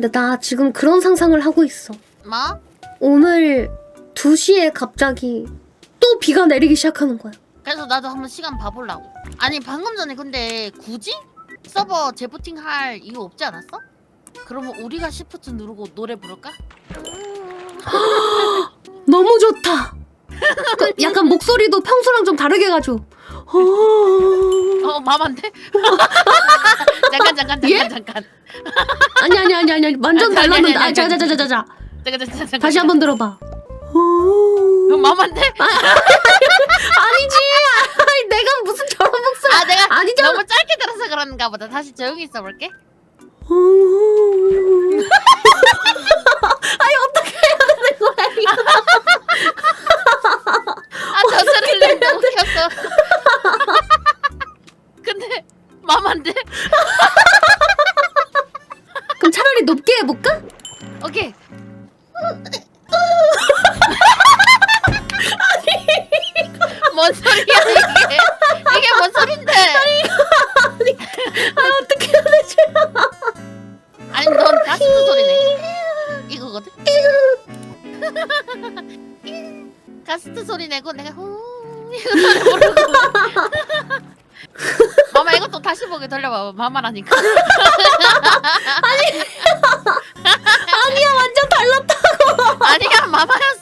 근데 나 지금 그런 상상을 하고 있어. 뭐? 오늘 2시에 갑자기 또 비가 내리기 시작하는 거야. 그래서 나도 한번 시간 봐보려고. 아니 방금 전에 근데 굳이 서버 재부팅 할 이유 없지 않았어? 그러면 우리가 시프트 누르고 노래 부를까? 너무 좋다. 그 약간 목소리도 평소랑 좀 다르게 가지고. 어... 어 마만데? 잠깐 잠깐 잠깐 예? 잠깐 아니 아니 아니 아니 완전 아니, 아니, 달랐는데. 아니, 아, 아니, 자자 아니. 자자 자자. 잠깐 잠깐 잠깐 다시 한번 들어봐. 이거 마만데? 아니지. 아니, 내가 무슨 저런 목소리. 아 내가 아니잖아. 너무 짧게 들어서 그런가 보다 다시 조용히 있어볼게 아니 어떻게 해야 되는 거야 이거? 아저 소리를 내는데 웃겼어 근데 마만데? 그럼 차라리 높게 해볼까? 오케이. 뭔 소리야 이게? 이게 뭔 소린데? 아 어떻게 해야 되지? 아니 넌 가스트 소리네. 이거거든? 가스트 소리 내고 내가 후 이거 노래 부르고. 마마 이것도 다시 보게 돌려봐. 마마라니까 아니야 완전 달랐다. 아니야 마마였어